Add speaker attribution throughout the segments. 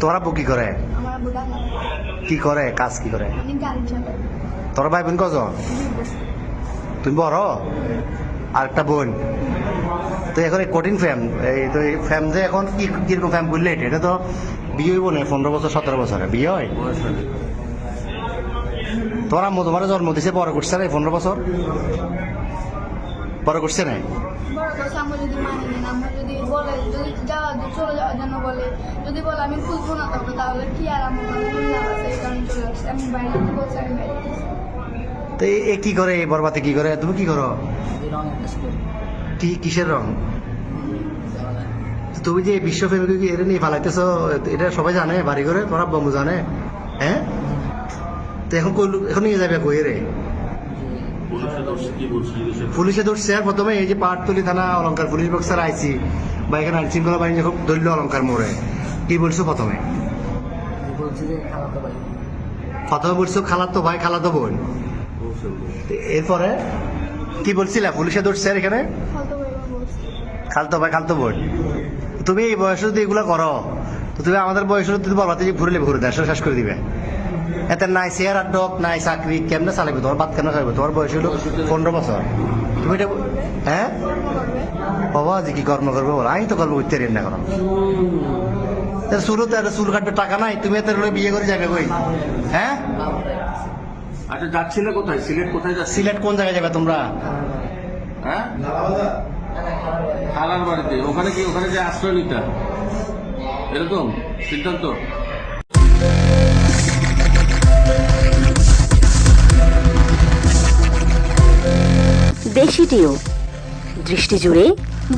Speaker 1: তো আব্বু কি করে? কি করে? কাজ কি করে? তোর ভাই বোন কজন? তুমি বড়? আর একটা বোন। তো এখন কঠিন ফ্যাম এই তো ফ্যাম যে এখন কি কীরকম ফ্যাম বললে এটা? এটা তো বিয়ে হইব না পনেরো বছর সতেরো বছরে। বিয়ে হয়?
Speaker 2: হয়নি।
Speaker 1: তোমার জন্ম দিছে বড় করছে পনেরো বছর? বড় করছে না
Speaker 3: বড় কথা আমরা যদি মানি নেন আমরা যদি বলে যদি যাওয়া চলে যাওয়ার জন্য বলে যদি বলে আমি খুঁজবো না তবে তাহলে কি আর আমার লাভ আছে? এই কারণে চলে আসছে আমি বাইরে বলছি আমি বাইরে
Speaker 1: তো এ- কি করে? এই বরবাতে কি করে? তুমি কি করো? কি কিসের রং? তুমি যে বিশ্ব ফেমিকে কি এটা নিয়ে ফালাইতেছো এটা সবাই জানে বাড়ি করে তোমার আব্বু জানে হ্যাঁ? তো এখন এখন নিয়ে যাবে কই রে
Speaker 2: পুলিশে ধরছে
Speaker 1: প্রথমে এই যে পাটতলি থানা অলঙ্কার পুলিশ বক্সার আইছি বা এখানে আইন শৃঙ্খলা বাহিনী যখন ধরল অলঙ্কার মোড়ে কি বলছো প্রথমে? প্রথমে বলছো খালাতো ভাই খালাতো বোন। এরপরে কি বলছিলা? পুলিশে ধরছে আর এখানে? খালতো ভাই খালতো বোন। তুমি এই বয়সে যদি এগুলো করো তো তুমি আমাদের বয়সে বলবাতে যে ঘুরলে ঘুরে দেশ শেষ করে দিবে। এতে নাই চেয়ার আর ডক নাই চাকরি। কেমনে চালাবে তোমার বাদ কেন খাইবে তোমার বয়স হলো পনেরো বছর। তুমি এটা হ্যাঁ? বাবা যে কি কর্ম করবে বলো? আমি তো কর্ম করতে না করো। চুলো তো একটা চুল কাটবে টাকা নাই তুমি এত বিয়ে করে যাবে কই? হ্যাঁ?
Speaker 2: আচ্ছা যাচ্ছিলে কোথায়? সিলেট কোথায় যাচ্ছি
Speaker 1: সিলেট কোন জায়গায় যাবে তোমরা?
Speaker 2: হ্যাঁ? খালার বাড়িতে। ওখানে কি ওখানে যে আশ্রয় নিতে? এরকম? সিদ্ধান্ত?
Speaker 4: দেশি টিউব দৃষ্টি জুড়ে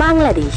Speaker 4: বাংলাদেশ।